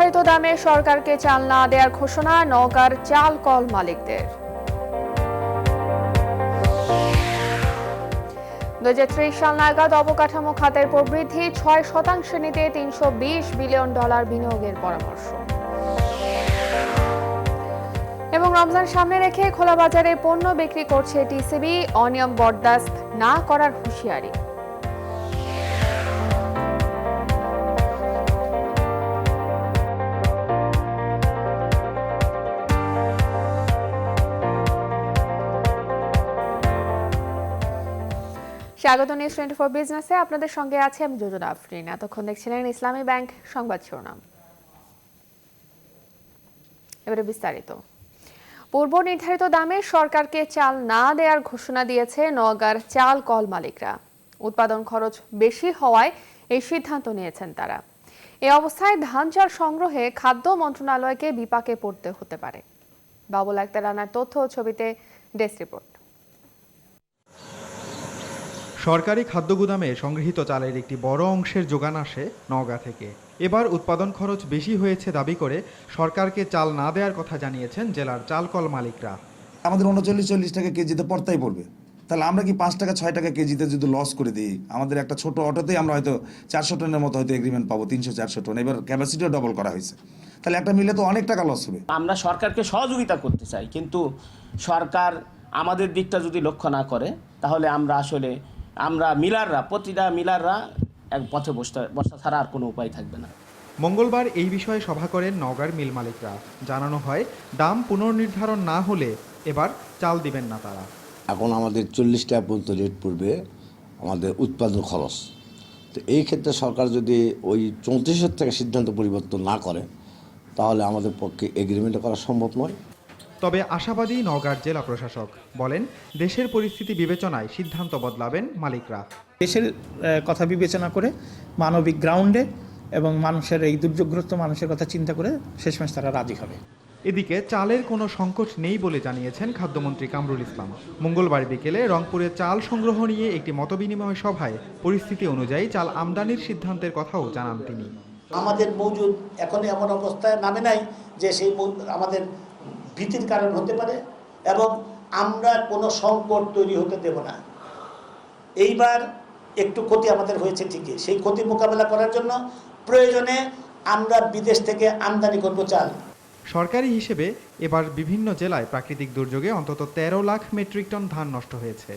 নির্ধারিত দামে সরকারকে চাল না দেওয়ার ঘোষণা নওগাঁর চাল কল মালিকদের। দু সাল নাগাদ অবকাঠামো খাতের প্রবৃদ্ধি ছয় শতাংশ নিতে তিনশো বিশ বিলিয়ন ডলার বিনিয়োগের পরামর্শ। এবং রমজান সামনে রেখে খোলা বাজারে পণ্য বিক্রি করছে টিসিবি, অনিয়ম বরদাস্ত না করার হুঁশিয়ারি। স্বাগত নিউজ টোয়েন্টি ফোর বিজনেসে। আপনাদের সঙ্গে আছে আমি যোজনা আফরিন। এতক্ষণ দেখছিলেন ইসলামী ব্যাংক সংবাদ শিরোনাম। এবারে বিস্তারিত। পূর্ব নির্ধারিত দামে সরকারকে চাল না দেওয়ার ঘোষণা দিয়েছে নওগাঁর চাল কল মালিকরা। উৎপাদন খরচ বেশি হওয়ায় এই সিদ্ধান্ত নিয়েছেন তারা। এ অবস্থায় ধান চাল সংগ্রহে খাদ্য মন্ত্রণালয়কে বিপাকে পড়তে হতে পারে। বাবুল আক্তার রানার তথ্য ছবিতে ডেস্ক রিপোর্ট। সরকারি খাদ্য গুদামে সংগৃহীত চালের একটি বড় অংশের যোগান আসে নওগাঁ থেকে। এবার উৎপাদন খরচ বেশি হয়েছে দাবি করে সরকারকে চাল না দেওয়ার কথা জানিয়েছেন জেলার চালকল মালিকরা। আমাদের উনচল্লিশ চল্লিশ টাকা কেজিতে পড়তাই পড়বে। তাহলে আমরা কি পাঁচ টাকা ছয় টাকা কেজিতে যদি লস করে দিই আমাদের একটা ছোট অটোতেই আমরা হয়তো চারশো টনের মতো হয়তো এগ্রিমেন্ট পাবো তিনশো চারশো টন। এবার ক্যাপাসিটিও ডবল করা হয়েছে। তাহলে একটা মিলে তো অনেক টাকা লস হবে। আমরা সরকারকে সহযোগিতা করতে চাই কিন্তু সরকার আমাদের দিকটা যদি লক্ষ্য না করে তাহলে আমরা আসলে আমরা মিলাররা প্রতিটা মিলাররা এক পথে বসতে বসা ছাড়া আর কোনো উপায় থাকবে না। মঙ্গলবার এই বিষয়ে সভা করেন নওগাঁর মিল মালিকরা। জানানো হয় দাম পুনর্নির্ধারণ না হলে এবার চাল দিবেন না তারা। এখন আমাদের চল্লিশ টাকা পর্যন্ত রেট পড়বে আমাদের উৎপাদন খরচ। তো এই ক্ষেত্রে সরকার যদি ওই চৌত্রিশের থেকে সিদ্ধান্ত পরিবর্তন না করে তাহলে আমাদের পক্ষে এগ্রিমেন্ট করা সম্ভব নয়। তবে আশাবাদী নওগাঁর জেলা প্রশাসক বলেন দেশের পরিস্থিতি বিবেচনায় সিদ্ধান্ত বদলাবেন মালিকরা। দেশের কথা বিবেচনা করে মানবিক গ্রাউন্ডে এবং মানুষের এই দুর্যোগগ্রস্ত মানুষের কথা চিন্তা করে শেষমেশ তারা রাজি হবে। এদিকে চালের কোনো সংকট নেই বলে জানিয়েছেন খাদ্যমন্ত্রী কামরুল ইসলাম। মঙ্গলবার বিকেলে রংপুরে চাল সংগ্রহ নিয়ে একটি মতবিনিময় সভায় পরিস্থিতি অনুযায়ী চাল আমদানির সিদ্ধান্তের কথাও জানান তিনি। আমাদের মজুদ এখন এমন অবস্থায় নামে নাই যে সেই আমাদের ভীতির কারণ হতে পারে এবং আমরা কোনো সংকট তৈরি হতে দেব না। এইবার একটু ক্ষতি আমাদের হয়েছে ঠিকই। সেই ক্ষতি মোকাবেলা করার জন্য প্রয়োজনে আমরা বিদেশ থেকে আমদানি করব চাল। সরকারি হিসেবে এবার বিভিন্ন জেলায় প্রাকৃতিক দুর্যোগে অন্তত তেরো লাখ মেট্রিক টন ধান নষ্ট হয়েছে।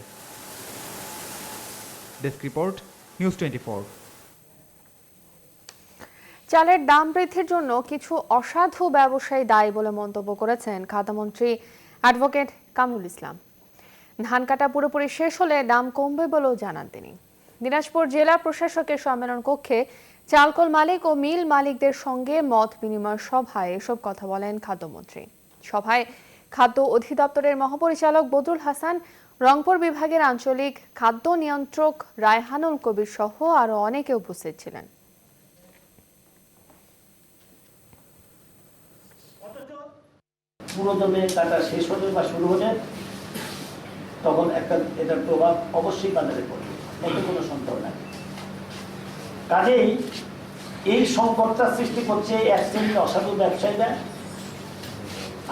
ডেস্ক রিপোর্ট, নিউজ টোয়েন্টি চালের দাম বৃদ্ধির জন্য কিছু অসাধু ব্যবসায়ী দায়ী বলে মন্তব্য করেছেন খাদ্যমন্ত্রী অ্যাডভোকেট কামরুল ইসলাম। ধান কাটা পুরোপুরি শেষ হলে দাম কমবে বলেও জানান তিনি। দিনাজপুর জেলা প্রশাসকের সম্মেলন কক্ষে চালকল মালিক ও মিল মালিকদের সঙ্গে মত বিনিময় সভায় এসব কথা বলেন খাদ্যমন্ত্রী। সভায় খাদ্য অধিদপ্তরের মহাপরিচালক বদরুল হাসান, রংপুর বিভাগের আঞ্চলিক খাদ্য নিয়ন্ত্রক রায়হানুল কবির সহ আরও অনেকে উপস্থিত ছিলেন। পুরো দমে কাটা শেষ হলে বা শুরু হলে তখন একটা এটার প্রভাব অবশ্যই বাজারে পড়বে এতে কোনো সন্দেহ নাই। কাজেই এই সংকটটা সৃষ্টি করছে এক শ্রেণির অসাধু ব্যবসায়ীরা।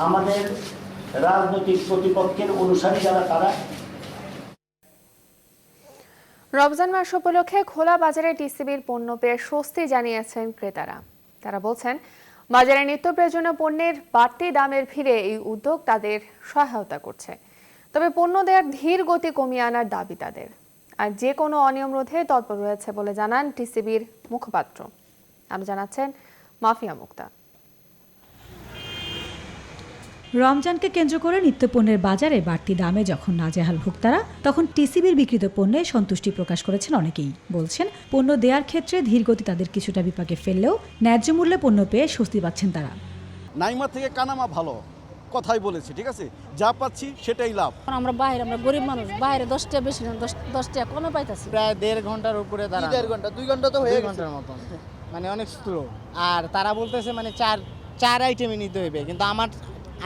আমাদের রাজনৈতিক প্রতিপক্ষের অনুসারী যারা, তারা রমজান মাস উপলক্ষে খোলা বাজারে টিসিবির পণ্য পেয়ে স্বস্তি জানিয়েছেন ক্রেতারা। তারা বলছেন বাজারে নিত্য প্রয়োজনীয় পণ্যের বাড়তি দামের ফিরে এই উদ্যোগ তাদের সহায়তা করছে। তবে পণ্য দেওয়ার ধীর গতি কমিয়ে আনার দাবি তাদের। আর যে কোনো অনিয়ম রোধে তৎপর রয়েছে বলে জানান টিসিবির মুখপাত্র। আমি জানাচ্ছেন মাফিয়া মুক্তা। রমজানকে কেন্দ্র করে নিত্যপণ্যের বাজারে বাড়তি দামে যখন নাজেহাল ভোক্তারা তখন টিসিবির বিক্রিত পণ্যে সন্তুষ্টি প্রকাশ করেছেন অনেকেই। বলছেন পণ্য দেওয়ার ক্ষেত্রে ধীরগতি তাদের কিছুটা বিপাকে ফেললেও ন্যায্য মূল্যে পণ্য পেয়ে স্বস্তি পাচ্ছেন তারা। নাইমা থেকে কানামা ভালো কথাই বলেছি ঠিক আছে? যা পাচ্ছি সেটাই লাভ। এখন আমরা বাইরে আমরা গরিব মানুষ বাইরে দশটা বেশি না দশ দশটা কমে পাইতাছি। প্রায় দেড় ঘণ্টার উপরে দাঁড়ানো। দেড় ঘণ্টা দুই ঘণ্টা তো হয়ে ঘণ্টার মতন। মানে অনেক স্লো আর তারা বলতেছে মানে চার চার আইটেমই নিতে হইবে কিন্তু আমার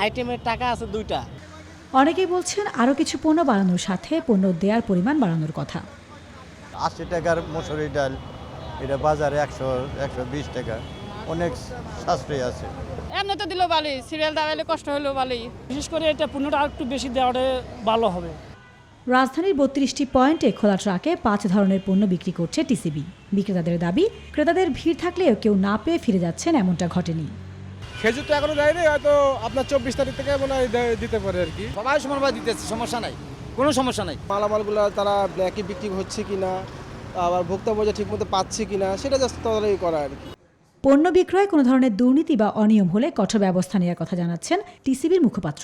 আইটেমের টাকা আছে দুইটা। অনেকেই বলছেন আরও কিছু পণ্য বাড়ানোর সাথে পণ্য দেওয়ার পরিমাণ বাড়ানোর কথা। আশি টাকার মসুরি ডাল এটা বাজারে একশো একশো বিশ টাকা। অনেক সাশ্রয় আছে। এমনি তো দিলেও ভালোই সিরিয়াল দাঁড়ালে কষ্ট হলেও ভালোই। বিশেষ করে এটা পণ্যটা আর একটু বেশি দেওয়াটা ভালো হবে। রাজধানীর বত্রিশটি পয়েন্টে খোলা ট্রাকে পাঁচ ধরনের পণ্য বিক্রি করছে টিসিবি। বিক্রেতাদের দাবি ক্রেতাদের ভিড় থাকলেও কেউ না পেয়ে ফিরে যাচ্ছেন এমনটা ঘটেনি। খেজুর তো এখনও দেয়নি হয়তো আপনার চব্বিশ তারিখ থেকে মনে হয় দিতে পারে আর কি। সবাই সমানভাবে দিতেছে সমস্যা নাই। কোনো সমস্যা নাই। মালামালগুলো তারা ব্ল্যাকে বিক্রি হচ্ছে কি না আবার ভোক্তা মজা ঠিকমতো পাচ্ছে কি না সেটা জাস্ট তদারকি করা আর কি। পণ্য বিক্রয়ে কোনো ধরনের দুর্নীতি বা অনিয়ম হলে কঠোর ব্যবস্থা নেওয়ার কথা জানাচ্ছেন টিসিবির মুখপাত্র।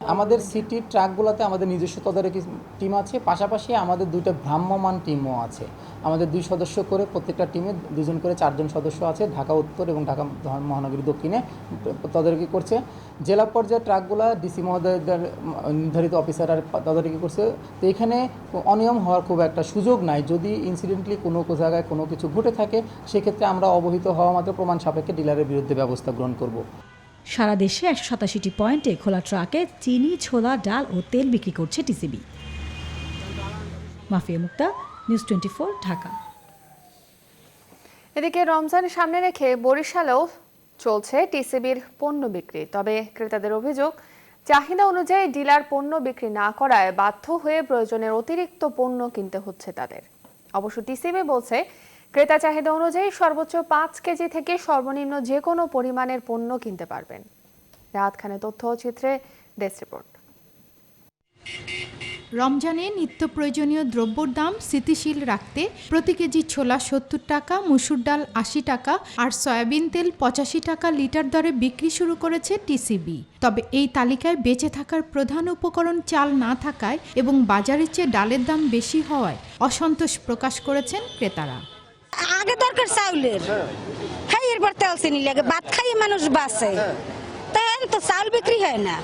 আমাদের সিটির ট্রাকগুলোতে আমাদের নিজস্ব তদারকি টিম আছে, পাশাপাশি আমাদের দুইটা ভ্রাম্যমান টিমও আছে। আমাদের দুই সদস্য করে প্রত্যেকটা টিমে দুজন করে চারজন সদস্য আছে, ঢাকা উত্তর এবং ঢাকা মহানগরী দক্ষিণে তদারকি করছে। জেলা পর্যায়ে ট্রাকগুলো ডিসি মহোদয়দের নির্ধারিত অফিসাররা তদারকি করছে। তো এখানে অনিয়ম হওয়ার খুব একটা সুযোগ নাই। যদি ইনসিডেন্টলি কোনো জায়গায় কোনো কিছু ঘটে থাকে, সেক্ষেত্রে আমরা অবহিত হওয়া মাত্র প্রমাণ সাপেক্ষে ডিলারের বিরুদ্ধে ব্যবস্থা গ্রহণ করব। সারা দেশে একশো সাতাশিটি পয়েন্টে খোলা ট্রাকে চিনি, ছোলা, ডাল ও তেল বিক্রি করছে TCB. Mafia Mukta, news twenty Dhaka. এদিকে রমজান সামনে রেখে বরিশালেও চলছে টিসিবির পণ্য বিক্রি। তবে ক্রেতাদের অভিযোগ, চাহিদা অনুযায়ী ডিলার পণ্য বিক্রি না করায় বাধ্য হয়ে প্রয়োজনের অতিরিক্ত পণ্য কিনতে হচ্ছে তাদের। অবশ্য টিসিবি বলছে ক্রেতা চাহিদা অনুযায়ী সর্বোচ্চ পাঁচ কেজি থেকে সর্বনিম্ন যে কোনো পরিমাণের পণ্য কিনতে পারবেন। রাত খানে তথ্য চিত্রে ডেস্ক রিপোর্ট। রমজানে নিত্য প্রয়োজনীয় দ্রব্যর দাম স্থিতিশীল রাখতে প্রতি কেজি ছোলা সত্তর টাকা, মুসুর ডাল আশি টাকা আর সয়াবিন তেল পঁচাশি টাকা লিটার দরে বিক্রি শুরু করেছে টিসিবি। তবে এই তালিকায় বেঁচে থাকার প্রধান উপকরণ চাল না থাকায় এবং বাজারের চেয়ে ডালের দাম বেশি হওয়ায় অসন্তোষ প্রকাশ করেছেন ক্রেতারা। আগে দরকার চাউলের। খাই এরপর তেল চিনি লাগে ভাত খাইয়ে মানুষ বাঁচে। তাই তো চাউল বিক্রি হয় না।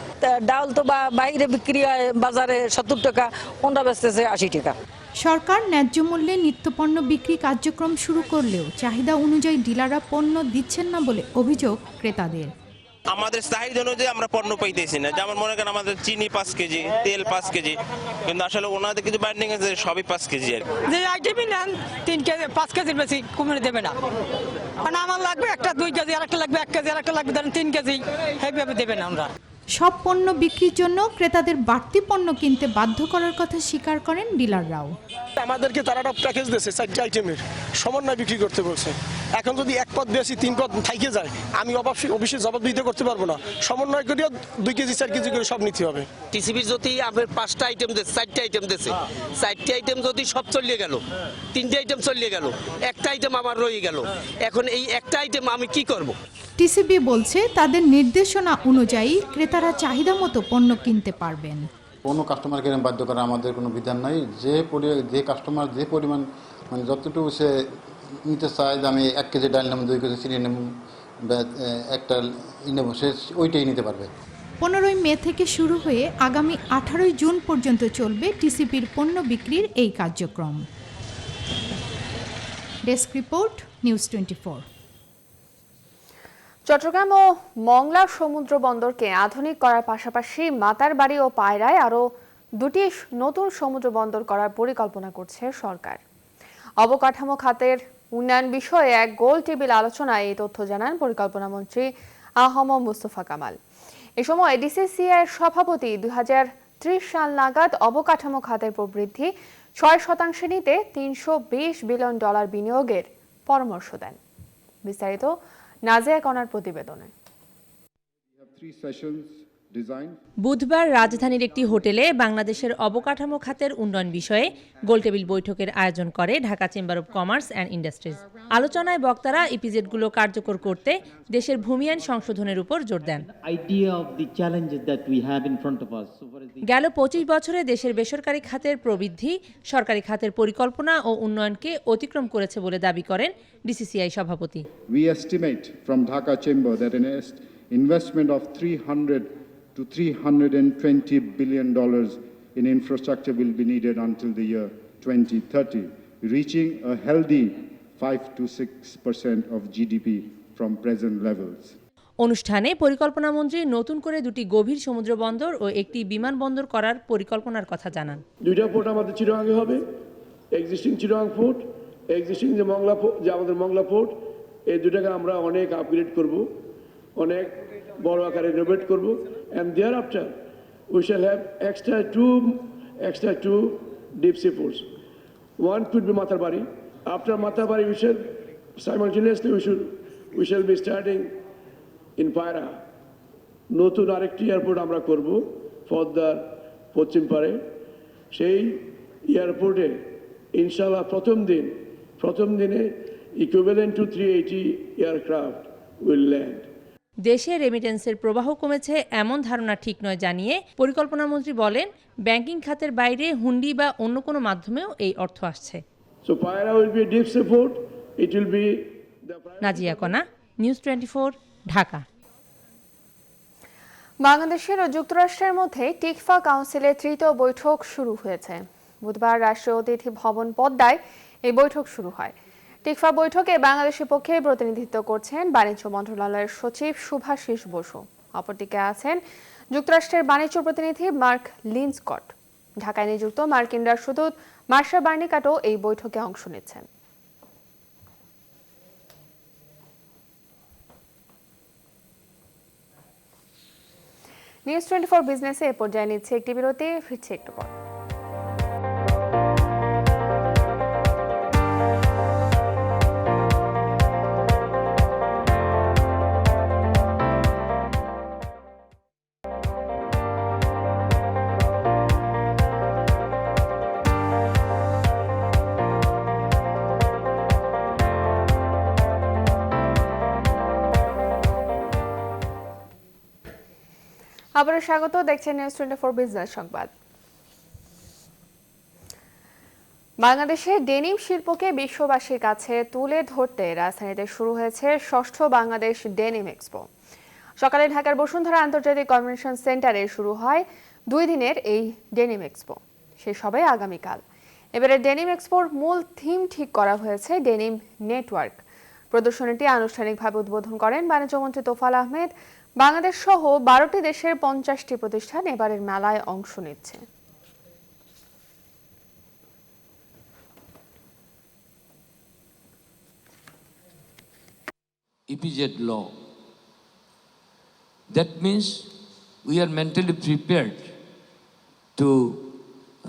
ডাল তো বা বাইরে বিক্রি হয় বাজারে সত্তর টাকা ওনরা বেচতেছে আশি টাকা। সরকার ন্যায্য মূল্যে নিত্যপণ্য বিক্রি কার্যক্রম শুরু করলেও চাহিদা অনুযায়ী ডিলাররা পণ্য দিচ্ছেন না বলে অভিযোগ ক্রেতাদের। আমাদের চাহিদা অনুযায়ী আমরা পণ্য পাইতেছি না। যেমন মনে করেন আমাদের চিনি পাঁচ কেজি, তেল পাঁচ কেজি, কিন্তু আসলে ওনাদের কিছু বাইন্ডিং আছে সবই পাঁচ কেজি আর। যে আইটেমই নেন, তিন কেজি, পাঁচ কেজির বেশি কমে দেবে না। মানে আমার লাগবে একটা, দুই কেজি আর একটা লাগবে এক কেজি আর একটা লাগবে ধরেন তিন কেজি। সেইভাবে দেবে না আমরা। সব পণ্য বিক্রির জন্য ক্রেতাদের বাড়তি পণ্য কিনতে বাধ্য করার কথা স্বীকার করেন ডিলাররাও আমাদেরকে তারা একটা প্যাকেজ দিয়েছে চারটি আইটেমের সমন্বয় বিক্রি করতে বলছে। এখন যদি এক পদ বেশি তিন পদ থাইকে যায় আমি অবশ্যই অফিসে জবাব দিতে করতে পারব না। সমন্বয় করিও দুই কেজি চার কেজি করে সব নিতে হবে। টিসিবি যদি আমার পাঁচটা আইটেম দিচ্ছে চারটে আইটেম দিচ্ছে চারটে আইটেম যদি সব চলিয়ে গেল তিনটে আইটেম চলিয়ে গেল একটা আইটেম আমার রয়ে গেল এখন এই একটা আইটেম আমি কি করব? টিসিবি বলছে তাদের নির্দেশনা অনুযায়ী ক্রেতারা চাহিদা মতো পণ্য কিনতে পারবেন। কোনো কাস্টমারকে বাধ্য করা আমাদের কোনো বিধান নাই। যে পরি যে কাস্টমার যে পরিমাণ মানে যতটুকু সে নিতে চায় যে আমি এক কেজি ডাল নেব দুই কেজি চিনি নেব বা একটা নেব সে ওইটাই নিতে পারবে। পনেরোই মে থেকে শুরু হয়ে আগামী আঠারোই জুন পর্যন্ত চলবে টিসিপির পণ্য বিক্রির এই কার্যক্রম। Desk report news twenty Chattogram ও মংলা সমুদ্র বন্দরকে আধুনিক করার পাশাপাশি মাতারবাড়ি ও পায়রায় আরও দুটি নতুন সমুদ্র বন্দর করার পরিকল্পনা করছে সরকার। অবকাঠামো খাতের উন্নয়ন বিষয়ে এক গোল টেবিল আলোচনায় এই তথ্য জানান পরিকল্পনা মন্ত্রী আহম মুস্তফা কামাল। এ সময় ডিসিসিআই সভাপতি দুই হাজার ত্রিশ সাল নাগাদ অবকাঠামো খাতের প্রবৃদ্ধি ছয় শতাংশে নিতে তিনশো বিশ বিলিয়ন ডলার বিনিয়োগের পরামর্শ দেন। বিস্তারিত নাজিয়া কনার প্রতিবেদনে। বুধবার রাজধানীর একটি হোটেলে বাংলাদেশের অবকাঠামো খাতের উন্নয়ন বিষয়ে গোলটেবিল বৈঠকের আয়োজন করে Dhaka chamber of commerce and industries. আলোচনায় বক্তারা ইপিজেডগুলো কার্যকর করতে দেশের ভূমি আইন সংশোধনের উপর জোর দেন। গেল পঁচিশ বছরে দেশের বেসরকারি খাতের প্রবৃদ্ধি সরকারি খাতের পরিকল্পনা ও উন্নয়নকে অতিক্রম করেছে বলে দাবি করেন ডিসিসিআই সভাপতি। We estimate from Dhaka Chamber that an investment of 300 to $320 billion dollars in infrastructure will be needed until the year 2030, reaching a healthy 5 to 6 percent of GDP from present levels. অনুষ্ঠানে পরিকল্পনা মন্ত্রী নতুন করে দুটি গভীর সমুদ্র বন্দর ও একটি বিমান বন্দর করার পরিকল্পনার কথা জানান দুইটা পোর্ট আমাদের চিরঙ্গে হবে এক্সিস্টিং চিরং পোর্ট এক্সিস্টিং যে মংলা port- যে আমাদের মংলা পোর্ট এই দুটাকে আমরা অনেক আপগ্রেড করব অনেক বড় আকারে রেনোভেট করব and thereafter we shall have extra two extra two deep sea ports one could be Matarbari after Matarbari we shall simultaneously we should, we shall be starting in পায়রা নতুন আরেকটি এয়ারপোর্ট আমরা করব, পদ্মার পশ্চিম পারে সেই এয়ারপোর্টে ইনশাল্লাহ প্রথম দিন, প্রথম দিনে equivalent to three eighty aircraft will land দেশে রেমিটেন্সের প্রবাহ কমেছে এমন ধারণা ঠিক নয় জানিয়ে পরিকল্পনামন্ত্রী বলেন ব্যাংকিং খাতের বাইরে হুন্ডি বা অন্য কোনো মাধ্যমেও এই অর্থ আসছে। নাজিয়া কণা নিউজ টোয়েন্টি ঢাকা। বাংলাদেশের ও যুক্তরাষ্ট্রের মধ্যে টিকফা কাউন্সিলের তৃতীয় বৈঠক শুরু হয়েছে। বুধবার রাষ্ট্রীয় অতিথি ভবন পদ্মায় এই বৈঠক শুরু হয়। টিকফা বৈঠকে বাংলাদেশের পক্ষে প্রতিনিধিত্ব করছেন বাণিজ্য মন্ত্রণালয়ের সচিব সুভাষিস বসু। অপরদিকে আছেন যুক্তরাষ্ট্রের বাণিজ্য প্রতিনিধি মার্ক লিনস্কট। ঢাকায় নিযুক্ত মার্কিন রাষ্ট্রদূত মার্শা বার্নিকাটও এই বৈঠকে অংশ নিচ্ছেন। নিউজ টোয়েন্টি ফোর বিজনেসে এ পর্যায়ে নিচ্ছে একটি বিরতি, ফিরছে একটু পর। আবারও স্বাগত, দেখছেন নিউজ টোয়েন্টি ফোর বিজনেস সংবাদ। বাংলাদেশের ডেনিম শিল্পকে বিশ্ববাসীর কাছে তুলে ধরতে রাজধানীতে শুরু হয়েছে ষষ্ঠ বাংলাদেশ ডেনিম এক্সপো। সকালে ঢাকার বসুন্ধরা আন্তর্জাতিক কনভেনশন সেন্টারে শুরু হয় দুই দিনের এই ডেনিম এক্সপো। শেষ হবে আগামীকাল। এবারে ডেনিম এক্সপোর মূল থিম ঠিক করা হয়েছে ডেনিম নেটওয়ার্ক। প্রদর্শনীটি আনুষ্ঠানিকভাবে উদ্বোধন করেন বাণিজ্যমন্ত্রী তোফাল আহমেদ বাংলাদেশ সহ বারোটি দেশের পঞ্চাশটি প্রতিষ্ঠান এবারের মেলায় অংশ নিচ্ছে. That means we are mentally prepared to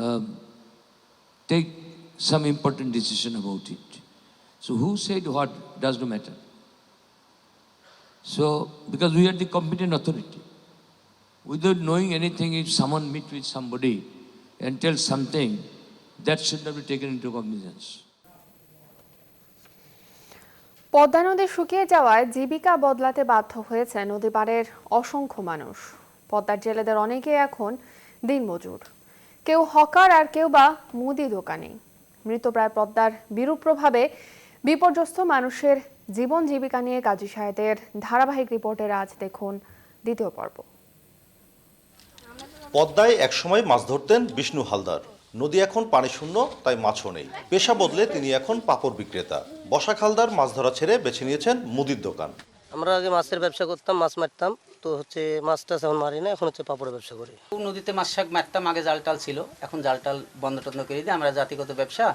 um, take some important decision about it. So who said what does not matter. So because we are the competent authority, without knowing anything, if someone meet with somebody and tell something, that should not be taken into cognizance. Padma নদী শুকিয়ে যাওয়ায় জীবিকা বদলাতে বাধ্য হয়েছে নদী পাড়ের অসংখ্য মানুষ পদ্মার জেলেদের অনেকে এখন দিনমজুর কেউ হকার আর কেউ বা মুদি দোকানি মৃতপ্রায় পদ্মার বিরূপ প্রভাবে বিপর্যস্ত মানুষের জীবন জীবিকা নিয়ে কাজী সাহেদের ধারাবাহিক রিপোর্টের আজ দেখুন দ্বিতীয় পর্ব। পদ্মায় একসময় মাছ ধরতেন বিষ্ণু হালদার। নদী এখন পানি শূন্য তাই মাছও নেই। পেশা বদলে তিনি এখন পাপড় বিক্রেতা। বসাক হালদার মাছ ধরা ছেড়ে বেছে নিয়েছেন মুদির দোকান। আমরা আগে মাছের ব্যবসা করতাম মাছ মারতাম। তো হচ্ছে মাছ টাছ এখন মারি না এখন হচ্ছে পাপড়ের ব্যবসা করি। নদীতে মাছ শাক মারতাম আগে জাল টাল ছিল এখন জাল টাল বন্ধ টন্ধ করে দিয়ে আমরা জাতিগত ব্যবসা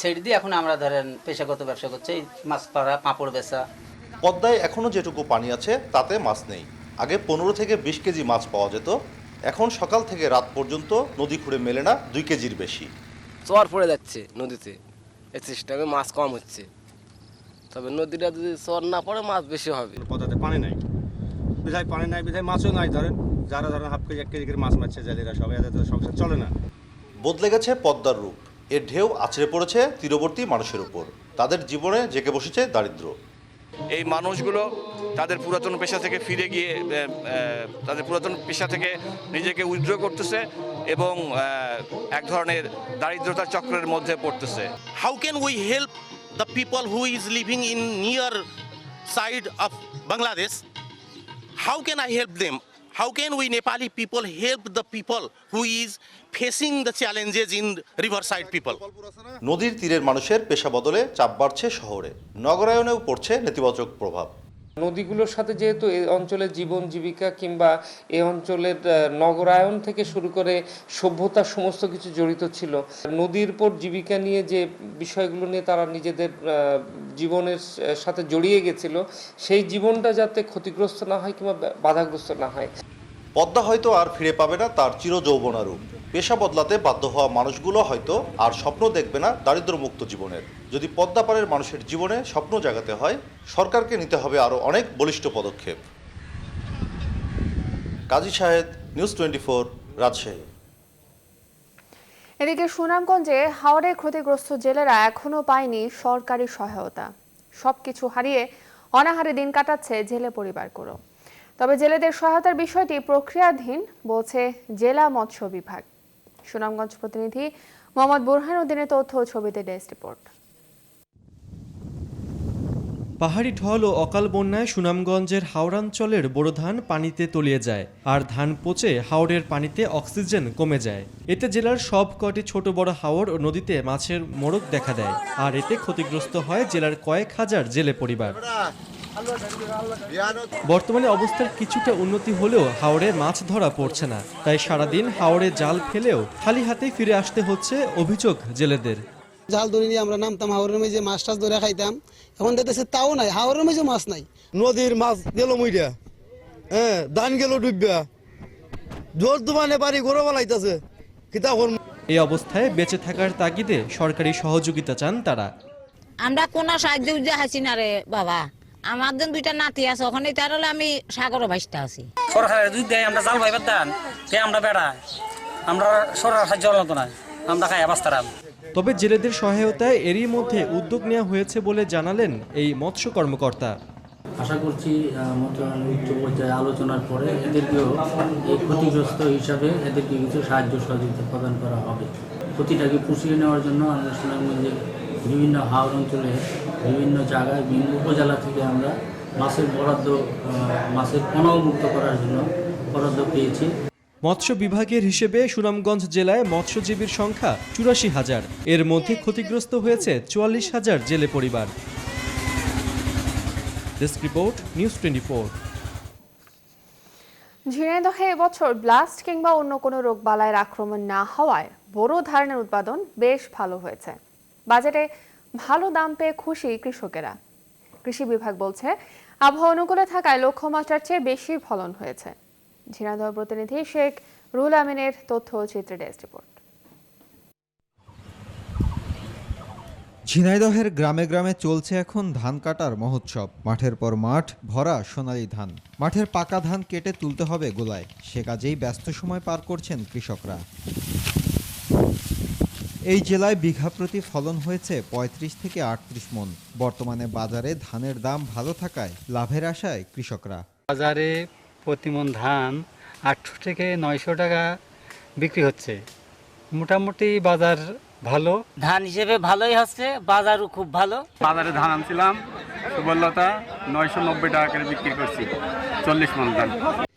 সেট দিয়ে এখন আমরা ধরেন পেশাগত ব্যবসা করছি এই মাছ পাড়া পাঁপড় বেচা। পদ্মায় এখনও যেটুকু পানি আছে তাতে মাছ নেই। আগে পনেরো থেকে বিশ কেজি মাছ পাওয়া যেত এখন সকাল থেকে রাত পর্যন্ত নদী খুঁড়ে মেলে না দুই কেজির বেশি। চর পড়ে যাচ্ছে নদীতে এই সিস্টেমে মাছ কম হচ্ছে। তবে নদীটা যদি চর না পড়ে মাছ বেশি হবে। পদ্মাতে পানি নাই? বিধায় পানি নাই বিধায় মাছও নাই। ধরেন যারা ধরেন হাফ কেজি এক কেজি করে মাছ মারছে জালিরা সবাই এদের তো সংসার চলে না। বদলে গেছে পদ্মার রূপ। এর ঢেউ আছড়ে পড়েছে তীরবর্তী মানুষের উপর। তাদের জীবনে জেগে বসেছে দারিদ্র্য। এই মানুষগুলো তাদের পুরাতন পেশা থেকে ফিরে গিয়ে তাদের পুরাতন পেশা থেকে নিজেকে উইথড্র করতেছে এবং এক ধরনের দারিদ্রতার চক্রের মধ্যে পড়তেছে। How can we help the people who is living in near side of Bangladesh? How can I help them? How can we Nepali people help the people who is facing the challenges in riverside people? নদীর তীরের মানুষের পেশা বদলে চাপ বাড়ছে শহরে নগরায়নেও পড়ছে নেতিবাচক প্রভাব নদীগুলোর সাথে যেহেতু এই অঞ্চলের জীবন জীবিকা কিংবা এই অঞ্চলের নগরায়ন থেকে শুরু করে সভ্যতা সমস্ত কিছু জড়িত ছিল, নদীর উপর জীবিকা নিয়ে যে বিষয়গুলো নিয়ে তারা নিজেদের জীবনের সাথে জড়িয়ে গেছিল, সেই জীবনটা যাতে ক্ষতিগ্রস্ত না হয় কিংবা বাধাগ্রস্ত না হয়। পদ্মা হয়তো আর ফিরে পাবে না, তার চির যৌবনারূপ পেশা বদলাতে বাধ্য হওয়া মানুষগুলো হয়তো আর স্বপ্ন দেখবে না দারিদ্র্যমুক্ত জীবনের। যদি পদ্মা পাড়ের মানুষের জীবনে স্বপ্ন জাগাতে হয়, সরকারকে নিতে হবে আরও অনেক বলিষ্ঠ পদক্ষেপ। Kazi Shahed news twenty four, Rajshahi. এদিকে সুনামগঞ্জে হাওড়ে ক্ষতিগ্রস্ত জেলেরা এখনও পায়নি সরকারি সহায়তা। সবকিছু হারিয়ে অনাহারে দিন কাটাচ্ছে জেলে পরিবারগুলো। তবে জেলেদের সহায়তার বিষয়টি প্রক্রিয়াধীন, বলছে জেলা মৎস্য বিভাগ। সুনামগঞ্জ প্রতিনিধি মোহাম্মদ বুরহানুদ্দিনের তথ্য ছবিতে ডেস্ক রিপোর্ট। পাহাড়ি ঢল ও অকাল বন্যায় সুনামগঞ্জের হাওড়াঞ্চলের বোরো ধান পানিতে তলিয়ে যায়, আর ধান পচে হাওড়ের পানিতে অক্সিজেন কমে যায়। এতে জেলার সব কটি ছোট বড় হাওড় ও নদীতে মাছের মোড়ক দেখা দেয়, আর এতে ক্ষতিগ্রস্ত হয় জেলার কয়েক হাজার জেলে পরিবার। বর্তমানে অবস্থার কিছুটা উন্নতি হলেও হাওড়ে মাছ ধরা পড়ছে না। তাই সারাদিন হাওড়ে জাল ফেলেও খালি হাতে ফিরে আসতে হচ্ছে অভিযোগ জেলেদের। জাল ধরে নিয়ে আমরা নামতাম হাওরের মেঝে মাছ টাছ ধরে খাইতাম এখন দেখতেছে তাও নাই হাওরের মেঝে মাছ নাই। নদীর মাছ গেল মইরা। হ্যাঁ ধান গেল ডুববা। জোর দোকানে বাড়ি গরো বানাইতেছে। কিতা এই অবস্থায় বেঁচে থাকার তাগিদে সরকারি সহযোগিতা চান তারা। আমরা কোনো সাহায্য উজ্জা হাসি না রে বাবা। আমাদের দুইটা নাতি আছে ওখানে তার হলে আমি সাগর ভাসতে আছি। সরকারের দুধ দেয় আমরা জাল পাইবার দান তে আমরা বেড়া আমরা সরকার সাহায্য হলো না আমরা খাই বাস্তারাম তবে জেলেদের সহায়তায় এরই মধ্যে উদ্যোগ নেওয়া হয়েছে বলে জানালেন এই মৎস্য কর্মকর্তা। আশা করছি মন্ত্রণালয় উচ্চ পর্যায়ে আলোচনার পরে এদেরকেও এই ক্ষতিগ্রস্ত হিসাবে এদেরকে কিছু সাহায্য সহযোগিতা প্রদান করা হবে। ক্ষতিটাকে পুষিয়ে নেওয়ার জন্য আমরা সুনামগঞ্জে বিভিন্ন হাওড় অঞ্চলে বিভিন্ন জায়গায় বিভিন্ন উপজেলা থেকে আমরা মাছের বরাদ্দ মাছের পণমুক্ত করার জন্য বরাদ্দ পেয়েছি। মৎস্য বিভাগের হিসেবে সুনামগঞ্জ জেলায় মৎস্যজীবীর সংখ্যা চুরাশি হাজার। এর মধ্যে ক্ষতিগ্রস্ত হয়েছে চুয়াল্লিশ হাজার জেলে পরিবার। ডেস্ক রিপোর্ট নিউজ টোয়েন্টি ঝিনাইদহে এবছর ব্লাস্ট কিংবা অন্য কোনো রোগ রোগবালাইয়ের আক্রমণ না হওয়ায় বড় ধারণের উৎপাদন বেশ ভালো হয়েছে। বাজারে ভালো দাম পেয়ে খুশি কৃষকেরা। কৃষি বিভাগ বলছে, আবহাওয়া অনুকূলে থাকায় লক্ষ্যমাত্রার চেয়ে বেশি ফলন হয়েছে। ঝিনাইদহ প্রতিনিধি শেখ রুহুল আমিনের তথ্য চিত্রে ডেস্ক রিপোর্ট। ঝিনাইদহের গ্রামে গ্রামে চলছে এখন ধান কাটার মহোৎসব। মাঠের পর মাঠ, ভরা সোনালী ধান। মাঠের পাকা ধান কেটে তুলতে হবে গোলায়। সে কাজেই ব্যস্ত সময় পার করছেন কৃষকরা। এই জেলায় বিঘা প্রতি ফলন হয়েছে ৩৫ থেকে আটত্রিশ মন। বর্তমানে বাজারে ধানের দাম ভালো থাকায় লাভের আশায় কৃষকরা। বাজারে প্রতিমন ধান আটশো থেকে নয়শো টাকা বিক্রি হচ্ছে। মোটামুটি বাজার ভালো? ধান হিসেবে ভালোই হচ্ছে বাজারও খুব ভালো। বাজারে ধান আনছিলাম সুবলতা নয়শো নব্বই টাকা করে বিক্রি করছি চল্লিশ মন ধান।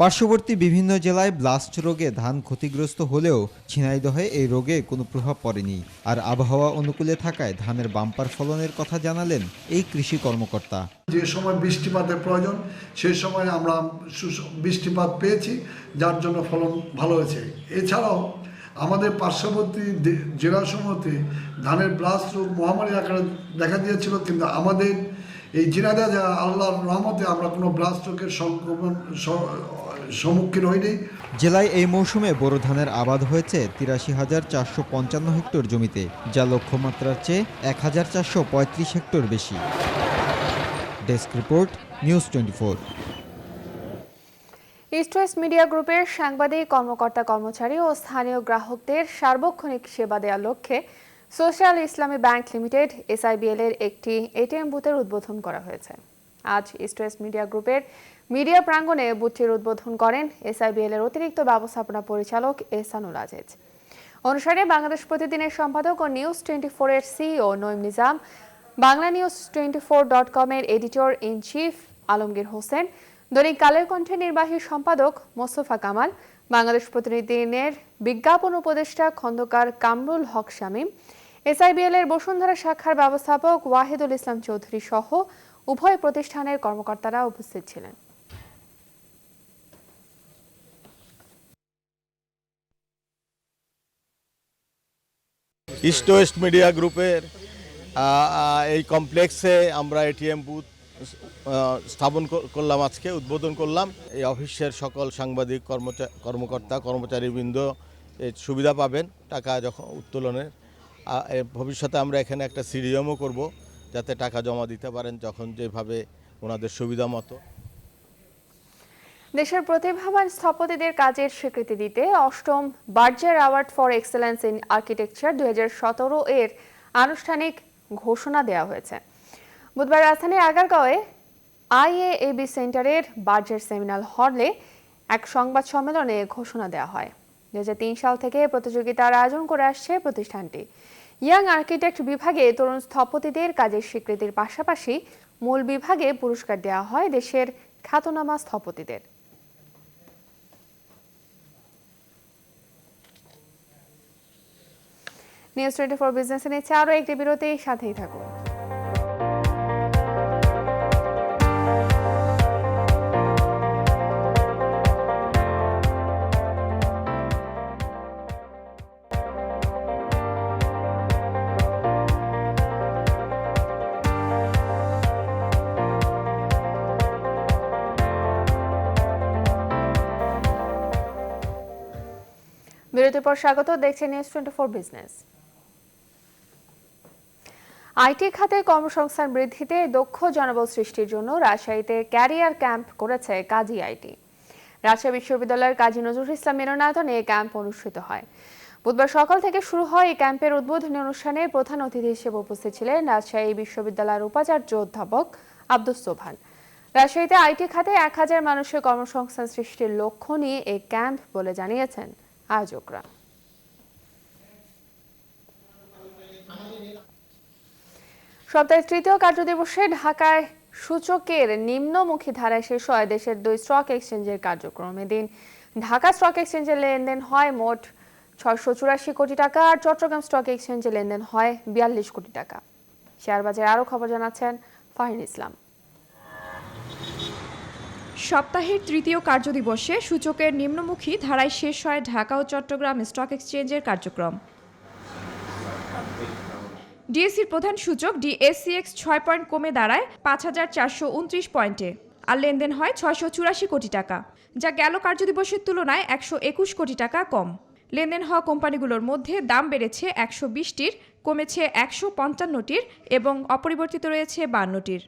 পার্শ্ববর্তী বিভিন্ন জেলায় ব্লাস্ট রোগে ধান ক্ষতিগ্রস্ত হলেও ঝিনাইদহে এই রোগে কোনো প্রভাব পড়েনি। আর আবহাওয়া অনুকূলে থাকায় ধানের বাম্পার ফলনের কথা জানালেন এই কৃষি কর্মকর্তা। যে সময় বৃষ্টিপাতের প্রয়োজন সেই সময় আমরা বৃষ্টিপাত পেয়েছি যার জন্য ফলন ভালো হয়েছে। এছাড়াও আমাদের পার্শ্ববর্তী জেলাসমূহতে ধানের ব্লাস্ট রোগ মহামারী আকারে দেখা দিয়েছিল, কিন্তু আমাদের এই জিনাদা যা আল্লাহর রহমতে আমরা কোনো ব্লাস্ট রোগের সংক্রমণ সম্মুখীন হইনি। জেলায় এই মৌসুমে বোরো ধানের আবাদ হয়েছে তিরাশি হাজার চারশো পঞ্চান্ন হেক্টর জমিতে, যা লক্ষ্যমাত্রার চেয়ে এক হাজার চারশো পঁয়ত্রিশ হেক্টর বেশি। Desk report, news twenty east west media গ্রুপের সাংবাদিক, কর্মকর্তা, কর্মচারী ও স্থানীয় গ্রাহকদের সার্বক্ষণিক সেবা দেওয়ার লক্ষ্যে সোশ্যাল ইসলামী ব্যাংক লিমিটেড এসআইবিএল এর একটি এটিএম বুথের উদ্বোধন করা হয়েছে। আজ ইস্ট ওয়েস্ট মিডিয়া গ্রুপের মিডিয়া প্রাঙ্গণে বুথটির উদ্বোধন করেন এসআইবিএল এর অতিরিক্ত ব্যবস্থাপনা পরিচালক এহসানুল আজিজ। অনুসারে বাংলাদেশ প্রতিদিনের সম্পাদক ও নিউজ টোয়েন্টি ফোরের CEO Naeem Nizam, Bangla news twenty four dot কমের editor in chief Alamgir Hossain দৈনিক কালের কণ্ঠে নির্বাহী সম্পাদক মোস্তফা কামাল, বাংলাদেশ প্রতিনিধিদের বিজ্ঞাপন উপদেষ্টা খন্দকার কামরুল হক শামীম, এসআইবিএল এর বসুন্ধরা শাখার ব্যবস্থাপক ওয়াহিদুল ইসলাম চৌধুরী সহ উভয় প্রতিষ্ঠানের কর্মকর্তারা উপস্থিত ছিলেন। ইস্ট ওয়েস্ট মিডিয়া গ্রুপের এই কমপ্লেক্সে আমরা এটিএম বুথ স্থাপন করলাম আজকে, উদ্বোধন করলাম। এই অফিসের সকল সাংবাদিক কর্মকর্তা, কর্মচারীবৃন্দ সুবিধা পাবেন টাকা যখন উত্তোলনের। ভবিষ্যতে আমরা এখানে একটা সিডিএমও করব, যাতে টাকা জমা দিতে পারেন যখন যেভাবে ওনাদের সুবিধা মতো। দেশের প্রতিভাবান স্থপতিদের কাজের স্বীকৃতি দিতে অষ্টম Berger award for excellence in architecture দুই হাজার সতেরো এর আনুষ্ঠানিক ঘোষণা দেওয়া হয়েছে। বুধবার রাজধানীর আগারগাঁওয়ে আইএএবি সেন্টারের বার্জার সেমিনার হলে এক সংবাদ সম্মেলনে ঘোষণা দেওয়া হয়। দু তিন সাল থেকে প্রতিযোগিতার আয়োজন করে আসছে প্রতিষ্ঠানটি। ইয়াং আর্কিটেক্ট বিভাগে তরুণ স্থপতিদের কাজের স্বীকৃতির পাশাপাশি মূল বিভাগে পুরস্কার দেওয়া হয় দেশের খ্যাতনামা স্থপতিদের। নিউজ টোয়েন্টি ফোর বিজনেসে নিচ্ছে আরও একটি বিরতি, সাথেই থাকুন। বিরতির পর স্বাগত দেখছেন news twenty four business IT খাতে কর্মসংস্থান বৃদ্ধিতে দক্ষ জনবল সৃষ্টির জন্য রাজশাহীতে ক্যারিয়ার ক্যাম্প করেছে কাজী আইটি। রাজশাহী বিশ্ববিদ্যালয়ের কাজী নজরুল ইসলাম মিলনায়তনে এই ক্যাম্প অনুষ্ঠিত হয়। বুধবার সকাল থেকে শুরু হয় এই ক্যাম্পের উদ্বোধনী অনুষ্ঠানে প্রধান অতিথি হিসেবে উপস্থিত ছিলেন রাজশাহী বিশ্ববিদ্যালয়ের উপাচার্য অধ্যাপক আব্দুস সোভান রাজশাহীতে আইটি খাতে এক হাজার মানুষের কর্মসংস্থান সৃষ্টির লক্ষ্য নিয়ে এই ক্যাম্প বলে জানিয়েছেন। আয়োজকরা সপ্তাহের তৃতীয় কার্যদিবসে ঢাকায় সূচকের নিম্নমুখী ধারায় শেষ হয় দেশের দুই স্টক এক্সচেঞ্জের কার্যক্রম। এদিন ঢাকা স্টক এক্সচেঞ্জের লেনদেন হয় মোট ছয়শো চুরাশি কোটি টাকা আর চট্টগ্রাম স্টক এক্সচেঞ্জে লেনদেন হয় বিয়াল্লিশ কোটি টাকা। শেয়ার বাজারে আরও খবর জানাচ্ছেন ফাহিন ইসলাম। সপ্তাহের তৃতীয় কার্যদিবসে সূচকের নিম্নমুখী ধারায় শেষ হয় ঢাকা ও চট্টগ্রাম স্টক এক্সচেঞ্জের কার্যক্রম। ডিএসসির প্রধান সূচক ডিএসসিএক্স ছয় পয়েন্ট কমে দাঁড়ায় পাঁচ হাজার চারশো উনত্রিশ পয়েন্টে আর লেনদেন হয় ছয়শো চুরাশি কোটি টাকা, যা গেল কার্যদিবসের তুলনায় একশো একুশ কোটি টাকা কম। লেনদেন হওয়া কোম্পানিগুলোর মধ্যে দাম বেড়েছে একশো বিশটির কমেছে একশো পঞ্চান্নটির এবং অপরিবর্তিত রয়েছে বান্নটির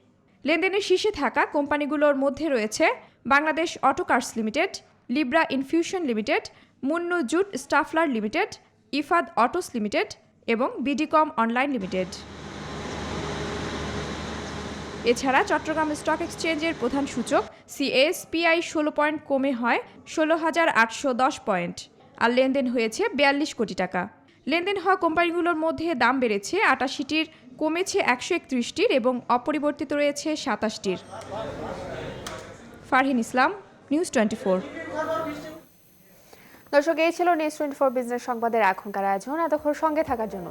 লেনদেনের শীর্ষে থাকা কোম্পানিগুলোর মধ্যে রয়েছে Bangladesh autocars limited, Libra infusion limited Monno jute staffler limited, Ifad autos limited এবং বিডিকম অনলাইন লিমিটেড। এছাড়া চট্টগ্রাম স্টক এক্সচেঞ্জের প্রধান সূচক সিএসপিআই ষোলো পয়েন্ট কমে হয় ষোলো হাজার আটশো দশ পয়েন্ট আর লেনদেন হয়েছে বিয়াল্লিশ কোটি টাকা। লেনদেন হওয়া কোম্পানিগুলোর মধ্যে দাম বেড়েছে আটাশিটির কমেছে একশো একত্রিশটির এবং অপরিবর্তিত রয়েছে সাতাশটির। Farhin Islam, news twenty four. দর্শক, এই ছিল নিউজ টোয়েন্টি ফোর বিজনেস সংবাদের এখনকার আয়োজন। এতক্ষণ সঙ্গে থাকার জন্য